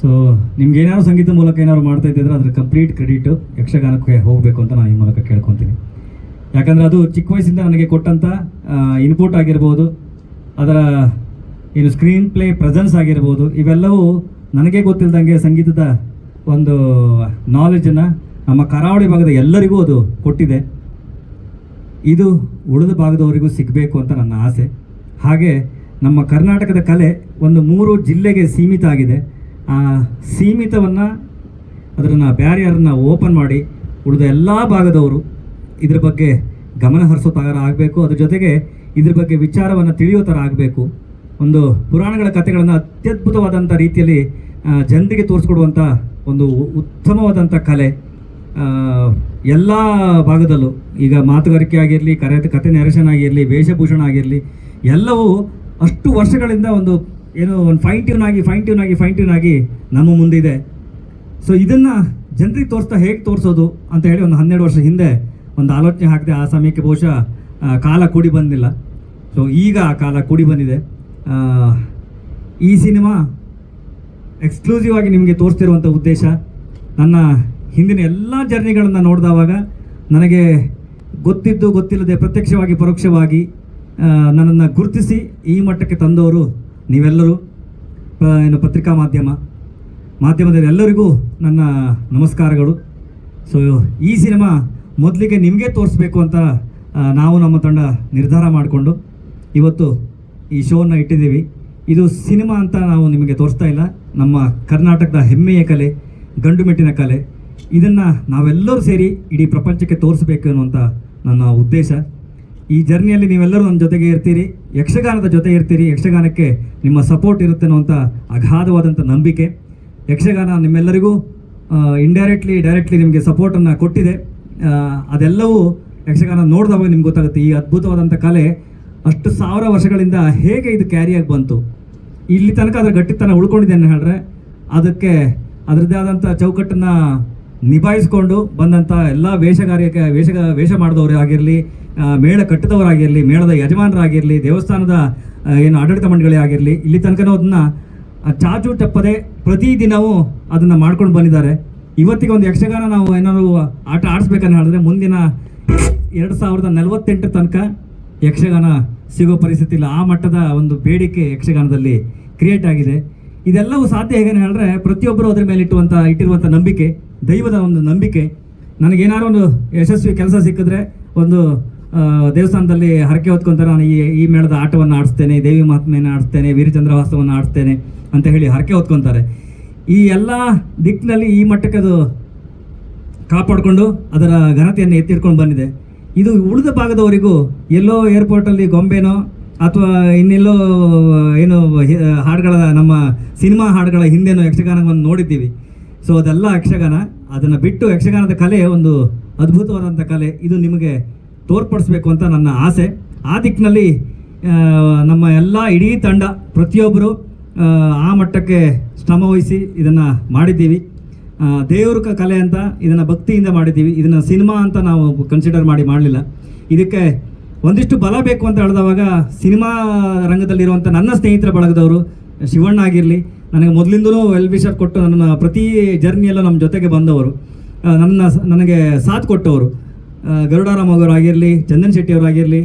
So ನಿಮ್ಗೆ ಏನಾದ್ರು ಸಂಗೀತ ಮೂಲಕ ಏನಾದ್ರು ಮಾಡ್ತಾ ಇದ್ದಿದ್ರೆ ಅದ್ರ ಕಂಪ್ಲೀಟ್ ಕ್ರೆಡಿಟ್ ಯಕ್ಷಗಾನಕ್ಕೆ ಹೋಗಬೇಕು ಅಂತ ನಾನು ಈ ಮೂಲಕ ಕೇಳ್ಕೊತೀನಿ. ಯಾಕಂದರೆ ಅದು ಚಿಕ್ಕ ವಯಸ್ಸಿಂದ ನನಗೆ ಕೊಟ್ಟಂಥ ಇನ್ಪುಟ್ ಆಗಿರ್ಬೋದು, ಅದರ, ಏನು ಸ್ಕ್ರೀನ್ ಪ್ಲೇ ಪ್ರೆಸೆನ್ಸ್ ಆಗಿರ್ಬೋದು, ಇವೆಲ್ಲವೂ ನನಗೆ ಗೊತ್ತಿಲ್ಲದಂಗೆ ಸಂಗೀತದ ಒಂದು ನಾಲೆಜನ್ನು ನಮ್ಮ ಕರಾವಳಿ ಭಾಗದ ಎಲ್ಲರಿಗೂ ಅದು ಕೊಟ್ಟಿದೆ. ಇದು ಉಳಿದ ಭಾಗದವರಿಗೂ ಸಿಗಬೇಕು ಅಂತ ನನ್ನ ಆಸೆ. ಹಾಗೆ ನಮ್ಮ ಕರ್ನಾಟಕದ ಕಲೆ ಒಂದು ಮೂರು ಜಿಲ್ಲೆಗೆ ಸೀಮಿತ ಆಗಿದೆ. ಆ ಸೀಮಿತವನ್ನು ಅದನ್ನು ಬ್ಯಾರಿಯರನ್ನು ಓಪನ್ ಮಾಡಿ ಉಳಿದ ಎಲ್ಲ ಭಾಗದವರು ಇದ್ರ ಬಗ್ಗೆ ಗಮನ ಹರಿಸೋ ಥರ ಆಗಬೇಕು. ಅದ್ರ ಜೊತೆಗೆ ಇದ್ರ ಬಗ್ಗೆ ವಿಚಾರವನ್ನು ತಿಳಿಯೋ ಥರ ಆಗಬೇಕು. ಒಂದು ಪುರಾಣಗಳ ಕಥೆಗಳನ್ನು ಅತ್ಯದ್ಭುತವಾದಂಥ ರೀತಿಯಲ್ಲಿ ಜನರಿಗೆ ತೋರಿಸ್ಕೊಡುವಂಥ ಒಂದು ಉತ್ತಮವಾದಂಥ ಕಲೆ. ಎಲ್ಲ ಭಾಗದಲ್ಲೂ ಈಗ ಮಾತುಗಾರಿಕೆ ಆಗಿರಲಿ, ಕರೆ, ಕತೆ ನೆರೆಷನ್ ಆಗಿರಲಿ, ವೇಷಭೂಷಣ ಆಗಿರಲಿ, ಎಲ್ಲವೂ ಅಷ್ಟು ವರ್ಷಗಳಿಂದ ಒಂದು ಏನು ಒಂದು ಫೈನ್ ಟ್ಯೂನ್ ಆಗಿ ಫೈನ್ ಟ್ಯೂನ್ ಆಗಿ ಫೈನ್ ಟ್ಯೂನ್ ಆಗಿ ನಮ್ಮ ಮುಂದಿದೆ. ಸೊ ಇದನ್ನು ಜನರಿಗೆ ತೋರಿಸ್ತಾ ಹೇಗೆ ತೋರಿಸೋದು ಅಂತ ಹೇಳಿ ಒಂದು ಹನ್ನೆರಡು ವರ್ಷ ಹಿಂದೆ ಒಂದು ಆಲೋಚನೆ ಹಾಕಿದೆ ಆ ಸಮಯಕ್ಕೆ ಬಹುಶಃ ಕಾಲ ಕೂಡಿ ಬಂದಿಲ್ಲ. ಸೊ ಈಗ ಆ ಕಾಲ ಕೂಡಿ ಬಂದಿದೆ. ಈ ಸಿನಿಮಾ ಎಕ್ಸ್ಕ್ಲೂಸಿವ್ ಆಗಿ ನಿಮಗೆ ತೋರಿಸ್ತಿರುವಂಥ ಉದ್ದೇಶ, ನನ್ನ ಹಿಂದಿನ ಎಲ್ಲ ಜರ್ನಿಗಳನ್ನು ನೋಡಿದವಾಗ ನನಗೆ ಗೊತ್ತಿದ್ದು ಗೊತ್ತಿಲ್ಲದೆ ಪ್ರತ್ಯಕ್ಷವಾಗಿ, ಪರೋಕ್ಷವಾಗಿ ನನ್ನನ್ನು ಗುರುತಿಸಿ ಈ ಮಟ್ಟಕ್ಕೆ ತಂದವರು ನೀವೆಲ್ಲರೂ ಏನು ಪತ್ರಿಕಾ ಮಾಧ್ಯಮ, ಮಾಧ್ಯಮದಲ್ಲಿ ಎಲ್ಲರಿಗೂ ನನ್ನ ನಮಸ್ಕಾರಗಳು. ಸೊ ಈ ಸಿನಿಮಾ ಮೊದಲಿಗೆ ನಿಮಗೆ ತೋರಿಸ್ಬೇಕು ಅಂತ ನಾವು ನಮ್ಮ ತಂಡ ನಿರ್ಧಾರ ಮಾಡಿಕೊಂಡು ಇವತ್ತು ಈ ಶೋನ ಇಟ್ಟಿದ್ದೀವಿ. ಇದು ಸಿನಿಮಾ ಅಂತ ನಾವು ನಿಮಗೆ ತೋರಿಸ್ತಾ ಇಲ್ಲ. ನಮ್ಮ ಕರ್ನಾಟಕದ ಹೆಮ್ಮೆಯ ಕಲೆ, ಗಂಡು ಮೆಟ್ಟಿನ ಕಲೆ, ಇದನ್ನು ನಾವೆಲ್ಲರೂ ಸೇರಿ ಇಡೀ ಪ್ರಪಂಚಕ್ಕೆ ತೋರಿಸ್ಬೇಕು ಅನ್ನುವಂಥ ನನ್ನ ಉದ್ದೇಶ. ಈ ಜರ್ನಿಯಲ್ಲಿ ನೀವೆಲ್ಲರೂ ನನ್ನ ಜೊತೆಗೆ ಇರ್ತೀರಿ, ಯಕ್ಷಗಾನದ ಜೊತೆ ಇರ್ತೀರಿ, ಯಕ್ಷಗಾನಕ್ಕೆ ನಿಮ್ಮ ಸಪೋರ್ಟ್ ಇರುತ್ತೆ ಅನ್ನುವಂಥ ಅಗಾಧವಾದಂಥ ನಂಬಿಕೆ. ಯಕ್ಷಗಾನ ನಿಮ್ಮೆಲ್ಲರಿಗೂ ಇಂಡೈರೆಕ್ಟ್ಲಿ ಡೈರೆಕ್ಟ್ಲಿ ನಿಮಗೆ ಸಪೋರ್ಟನ್ನು ಕೊಟ್ಟಿದೆ. ಅದೆಲ್ಲವೂ ಯಕ್ಷಗಾನ ನೋಡಿದಾಗ ನಿಮ್ಗೆ ಗೊತ್ತಾಗುತ್ತೆ. ಈ ಅದ್ಭುತವಾದಂಥ ಕಲೆ ಅಷ್ಟು ಸಾವಿರ ವರ್ಷಗಳಿಂದ ಹೇಗೆ ಇದು ಕ್ಯಾರಿಯಾಗಿ ಬಂತು. ಇಲ್ಲಿ ತನಕ ಅದರ ಗಟ್ಟಿತನ ಉಳ್ಕೊಂಡಿದೆ ಅಂತ ಹೇಳಿದ್ರೆ ಅದಕ್ಕೆ ಅದರದ್ದೇ ಆದಂಥ ಚೌಕಟ್ಟನ್ನು ನಿಭಾಯಿಸ್ಕೊಂಡು ಬಂದಂಥ ಎಲ್ಲ ವೇಷಗಾರಿಕೆ ವೇಷ ವೇಷ ಮಾಡಿದವರೇ ಆಗಿರಲಿ ಮೇಳ ಕಟ್ಟಿದವರಾಗಿರಲಿ, ಮೇಳದ ಯಜಮಾನರಾಗಿರಲಿ, ದೇವಸ್ಥಾನದ ಏನು ಆಡಳಿತ ಮಂಡಳಿ ಆಗಿರಲಿ, ಇಲ್ಲಿ ತನಕನೂ ಅದನ್ನು ಚಾಚು ತಪ್ಪದೆ ಪ್ರತಿದಿನವೂ ಅದನ್ನು ಮಾಡ್ಕೊಂಡು ಬಂದಿದ್ದಾರೆ. ಇವತ್ತಿಗೆ ಒಂದು ಯಕ್ಷಗಾನ ನಾವು ಏನಾದ್ರು ಆಟ ಆಡಿಸ್ಬೇಕಂತ ಹೇಳಿದ್ರೆ ಮುಂದಿನ ಎರಡು ಸಾವಿರದ ನಲವತ್ತೆಂಟು ತನಕ ಯಕ್ಷಗಾನ ಸಿಗೋ ಪರಿಸ್ಥಿತಿ ಇಲ್ಲ. ಆ ಮಟ್ಟದ ಒಂದು ಬೇಡಿಕೆ ಯಕ್ಷಗಾನದಲ್ಲಿ ಕ್ರಿಯೇಟ್ ಆಗಿದೆ. ಇದೆಲ್ಲವೂ ಸಾಧ್ಯ ಹೇಗೆ ಹೇಳಿದ್ರೆ ಪ್ರತಿಯೊಬ್ಬರು ಅದ್ರ ಮೇಲೆ ಇಟ್ಟುವಂಥ ಇಟ್ಟಿರುವಂಥ ನಂಬಿಕೆ, ದೈವದ ಒಂದು ನಂಬಿಕೆ. ನನಗೇನಾದ್ರು ಒಂದು ಯಶಸ್ವಿ ಕೆಲಸ ಸಿಕ್ಕಿದ್ರೆ ಒಂದು ದೇವಸ್ಥಾನದಲ್ಲಿ ಹರಕೆ ಹೊತ್ಕೊಂತಾರೆ ನಾನು ಈ ಈ ಮೇಳದ ಆಟವನ್ನು ಆಡಿಸ್ತೇನೆ, ದೇವಿ ಮಹಾತ್ಮೆಯನ್ನು ಆಡಿಸ್ತೇನೆ ವೀರಚಂದ್ರವಾಸವನ್ನು ಆಡಿಸ್ತೇನೆ ಅಂತ ಹೇಳಿ ಹರಕೆ ಹೊತ್ಕೊಂತಾರೆ. ಈ ಎಲ್ಲ ದಿಕ್ಕಿನಲ್ಲಿ ಈ ಮಟ್ಟಕ್ಕೆ ಅದು ಕಾಪಾಡಿಕೊಂಡು ಅದರ ಘನತೆಯನ್ನು ಎತ್ತಿಡ್ಕೊಂಡು ಬಂದಿದೆ. ಇದು ಉಳಿದ ಭಾಗದವರಿಗೂ ಎಲ್ಲೋ ಏರ್ಪೋರ್ಟಲ್ಲಿ ಗೊಂಬೆನೋ ಅಥವಾ ಇನ್ನೆಲ್ಲೋ, ಏನು ಹಾಡುಗಳ, ನಮ್ಮ ಸಿನಿಮಾ ಹಾಡುಗಳ ಹಿಂದೆನೋ ಯಕ್ಷಗಾನವನ್ನು ನೋಡಿದ್ದೀವಿ. ಸೊ ಅದೆಲ್ಲ ಯಕ್ಷಗಾನ, ಅದನ್ನು ಬಿಟ್ಟು ಯಕ್ಷಗಾನದ ಕಲೆ ಒಂದು ಅದ್ಭುತವಾದಂಥ ಕಲೆ. ಇದು ನಿಮಗೆ ತೋರ್ಪಡಿಸ್ಬೇಕು ಅಂತ ನನ್ನ ಆಸೆ. ಆ ದಿಕ್ಕಿನಲ್ಲಿ ನಮ್ಮ ಎಲ್ಲ ಇಡೀ ತಂಡ ಪ್ರತಿಯೊಬ್ಬರು ಆ, ಮಟ್ಟಕ್ಕೆ ಶ್ರಮ ವಹಿಸಿ ಇದನ್ನು ಮಾಡಿದ್ದೀವಿ. ದೇವ್ರ ಕಲೆ ಅಂತ ಇದನ್ನು ಭಕ್ತಿಯಿಂದ ಮಾಡಿದ್ದೀವಿ. ಇದನ್ನು ಸಿನಿಮಾ ಅಂತ ನಾವು ಕನ್ಸಿಡರ್ ಮಾಡಿ ಮಾಡಲಿಲ್ಲ. ಇದಕ್ಕೆ ಒಂದಿಷ್ಟು ಬಲ ಬೇಕು ಅಂತ ಹೇಳಿದವಾಗ ಸಿನಿಮಾ ರಂಗದಲ್ಲಿರುವಂಥ ನನ್ನ ಸ್ನೇಹಿತರ ಬಳಗದವರು ಶಿವಣ್ಣ ಆಗಿರಲಿ ನನಗೆ ಮೊದಲಿಂದಲೂ ವೆಲ್ ವಿಷರ್ ಕೊಟ್ಟು ನನ್ನ ಪ್ರತಿ ಜರ್ನಿಯಲ್ಲೂ ನಮ್ಮ ಜೊತೆಗೆ ಬಂದವರು. ನನ್ನ ನನಗೆ ಸಾಥ್ ಕೊಟ್ಟವರು. ಗರುಡಾರಾಮ್ ಅವರಾಗಿರಲಿ, ಚಂದನ್ ಶೆಟ್ಟಿ ಅವರಾಗಿರಲಿ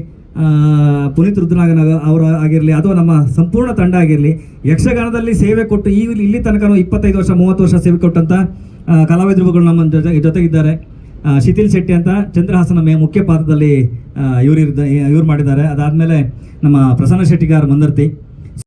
ಪುನೀತ್ ರುದ್ರನಾಗನ ಅವರು ಆಗಿರಲಿ, ಅಥವಾ ನಮ್ಮ ಸಂಪೂರ್ಣ ತಂಡ ಆಗಿರಲಿ, ಯಕ್ಷಗಾನದಲ್ಲಿ ಸೇವೆ ಕೊಟ್ಟು ಈ ಇಲ್ಲಿ ತನಕ ಇಪ್ಪತ್ತೈದು ವರ್ಷ, ಮೂವತ್ತು ವರ್ಷ ಸೇವೆ ಕೊಟ್ಟಂಥ ಕಲಾವಿದರುಗಳು ನಮ್ಮ ಜೊತೆ ಜೊತೆಗಿದ್ದಾರೆ. ಶಿಥಿಲ್ ಶೆಟ್ಟಿ ಅಂತ ಚಂದ್ರಹಾಸನ ಮೇ ಮುಖ್ಯ ಪಾತ್ರದಲ್ಲಿ ಇವರು ಇವ್ರು ಮಾಡಿದ್ದಾರೆ. ಅದಾದಮೇಲೆ ನಮ್ಮ ಪ್ರಸನ್ನ ಶೆಟ್ಟಿಗಾರ ಮಂದರ್ತಿ.